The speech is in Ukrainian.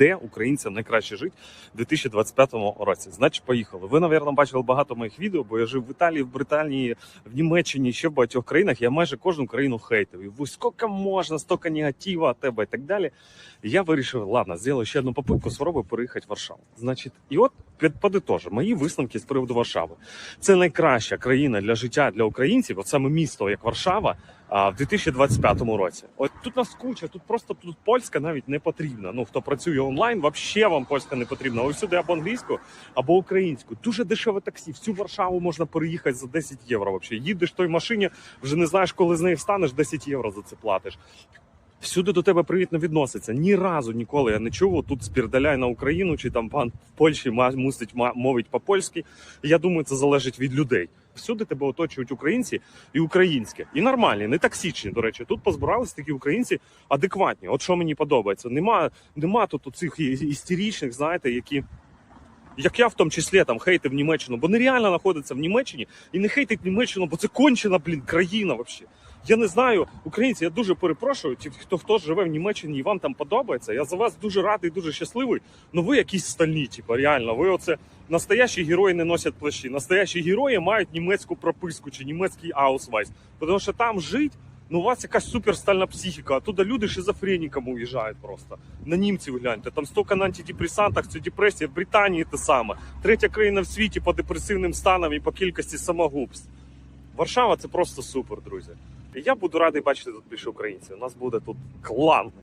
де українцям найкраще жити в 2025 році. Значить, поїхали. Ви, напевно, бачили багато моїх відео, бо я жив в Італії, в Британії, в Німеччині, ще в багатьох країнах. Я майже кожну країну хейтив. І ви скільки можна, стільки негатива тебе і так далі. Я вирішив, ладно, зроблю ще одну попитку, спробую переїхати в Варшаву. Значить, і от під- подитожу, мої висновки з приводу Варшави. Це найкраща країна для життя для українців, от саме місто, як Варшава, а, в 2025 році. От тут нас куча, тут просто тут польська навіть не потрібна. Ну хто працює онлайн, вообще вам польська не потрібна. Ви всюди або англійську, або українську. Дуже дешеве таксі. Всю Варшаву можна переїхати за 10 євро. Вообще їдеш той машині, вже не знаєш, коли з неї встанеш, 10 євро за це платиш. Всюди до тебе привітно відноситься. Ні разу ніколи я не чув. Тут спірдаляй на Україну, чи там пан в Польщі мусить мовить по-польськи. Я думаю, це залежить від людей. Всюди тебе оточують українці і українське, і нормальні, не токсичні. До речі, тут позбирались такі українці адекватні. От що мені подобається. Нема, нема тут цих істеричних, знаєте, які. Як я в тому числі там хейтив Німеччину, бо нереально знаходиться в Німеччині і не хейтить Німеччину, бо це кончена, блін, країна взагалі. Я не знаю, українці, я дуже перепрошую, ті, хто хто живе в Німеччині і вам там подобається. Я за вас дуже радий, дуже щасливий. Ну ви якісь стальні, типу, реально. Ви оце настоящі герої не носять плащі. Настоящі герої мають німецьку прописку чи німецький аусвайс. Тому що там жить, ну у вас якась суперстальна психіка. А туди люди шизофреніками уїжджають просто. На німців гляньте. Там стільки на антидепресантах, це депресія. В Британії те саме. Третя країна в світі по депресивним станам і по кількості самогубств. Варшава це просто супер, друзі. Я буду радий бачити тут більше українців. У нас буде тут клан.